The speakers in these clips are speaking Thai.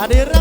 อั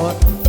สับ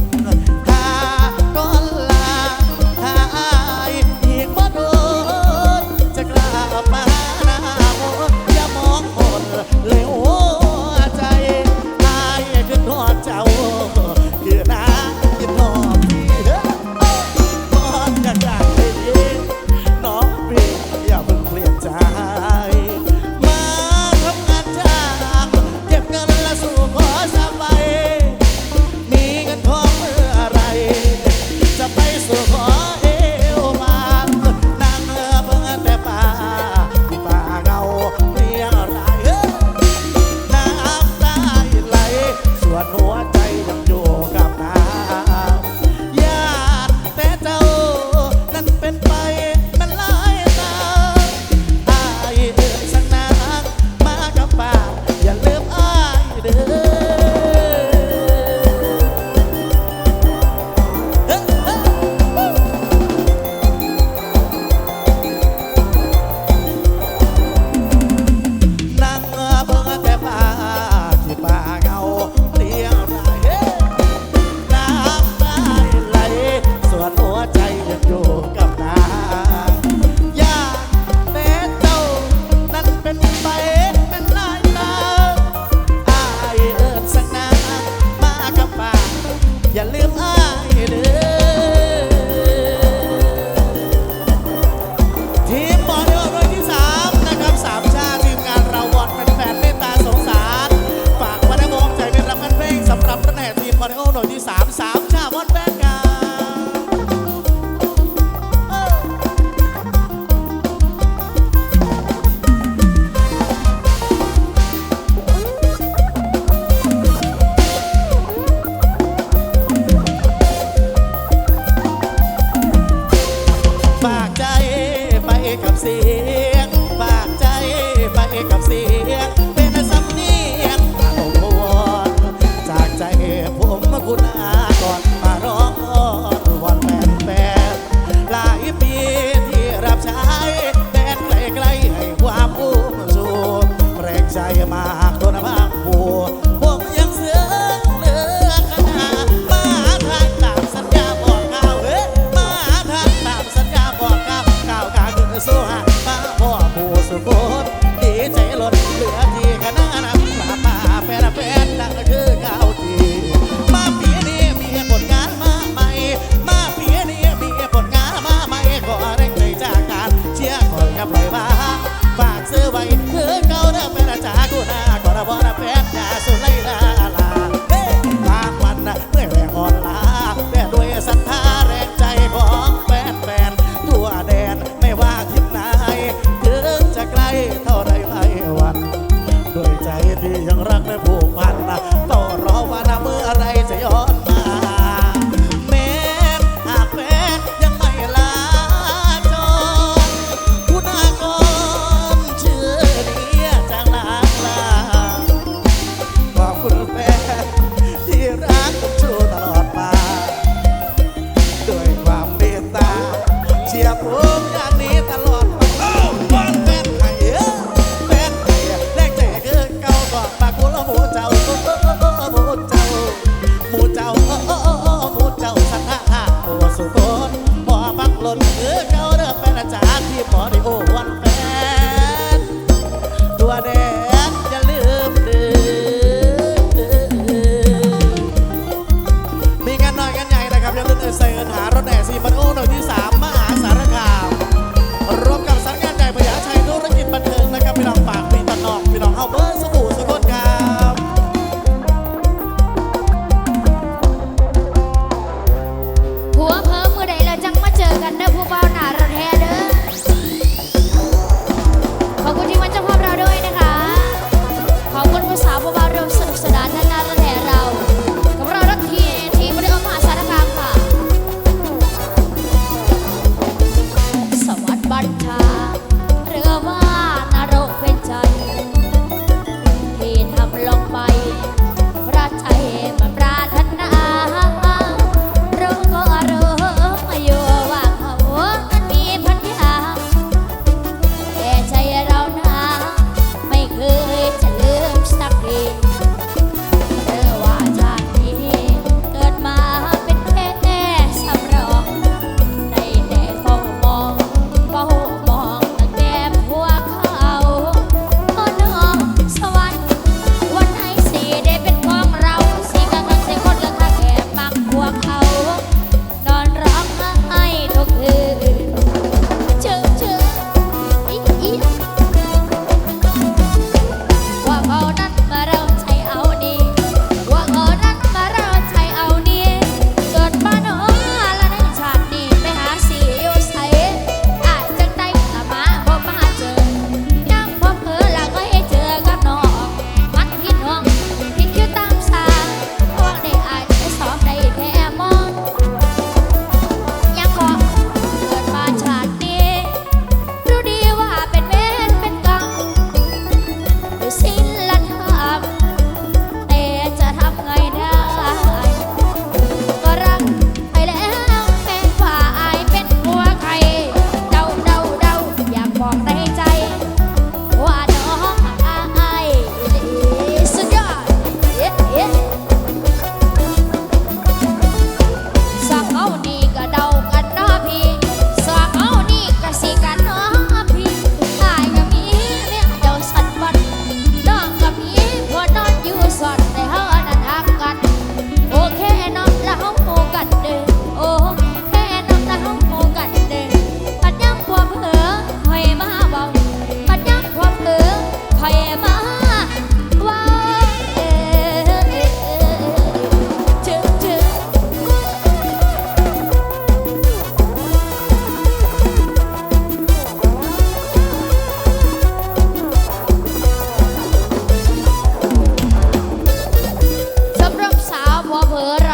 หน่อยที่สามสาม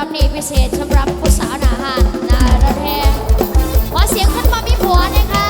นนี้พิเศษสำหรับผู้สาวหนาหันนาระแทงขอเสียงท่านมามีผัวนะคะ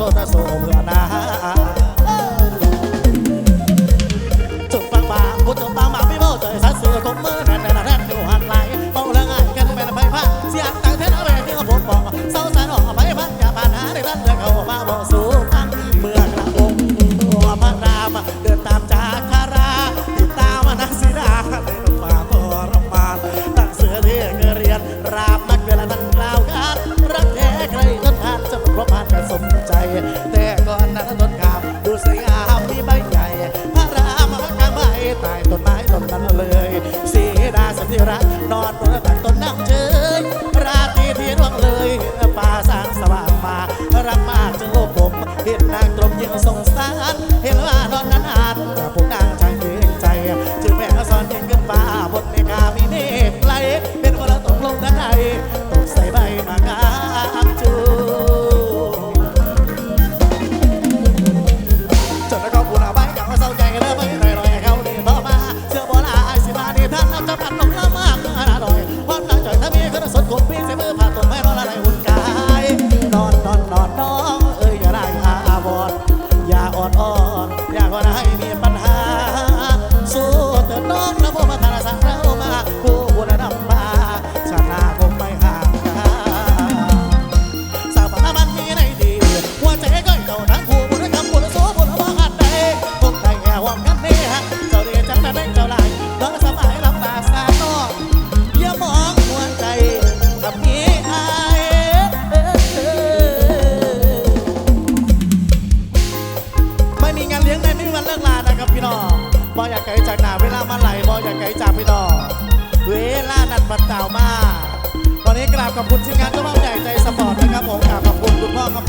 todas sobrou na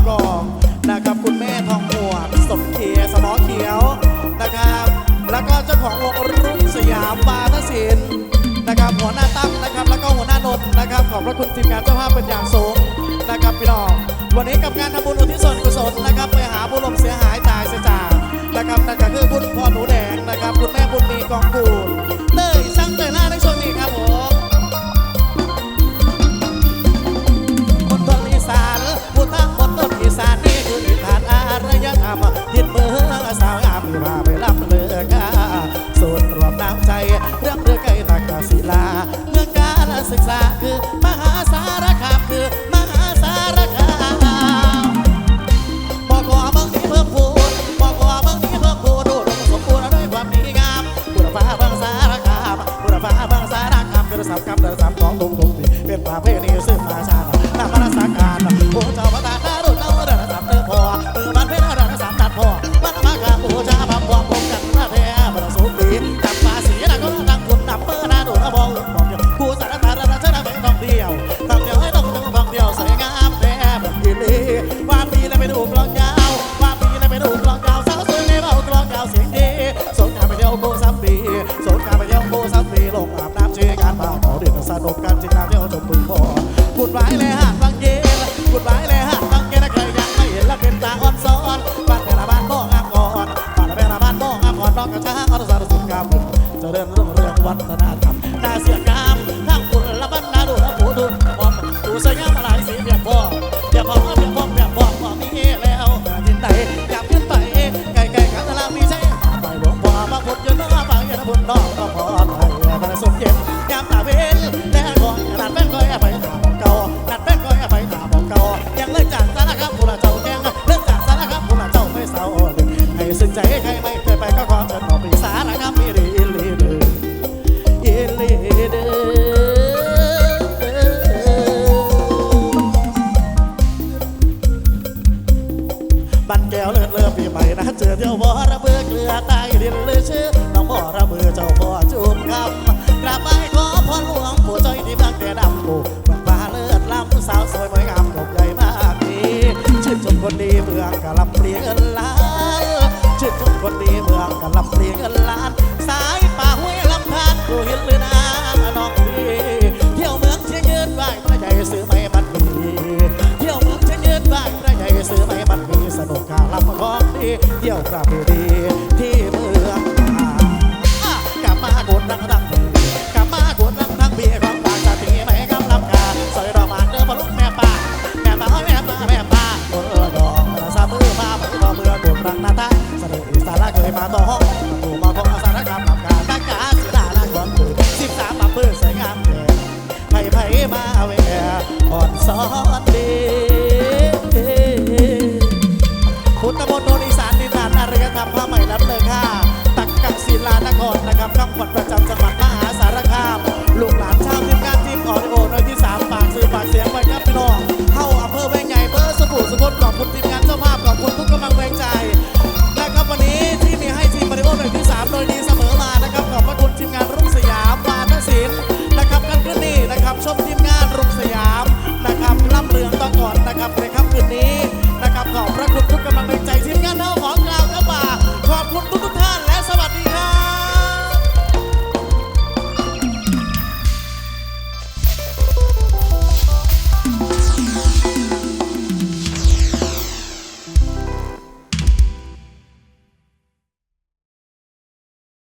กองนะครับคุณแม่ทองหัวสมเขียสมอเขียวนะครับ แล้วก็เจ้าของวงรุ่งสยามบาทศิลป์นะครับหัวหน้าตั้งนะครับ แล้วก็หัวหน้านนท์นะครับขอบพระคุณทีมงานเจ้าภาพเป็นอย่างสูงนะครับพี่น้องวันนี้กับงานทำบุญอุทิศส่วนกุศลนะครับไปหาผู้ลมเสียหายตายเสียจากนะครับนั่นก็คือคุณพ่อหนูแดงนะครับคุณแม่บุญมีกองกูลเตามทิศเมื่อสาวงามพาไปรับเลือกาสูตรรวมน้ำใจ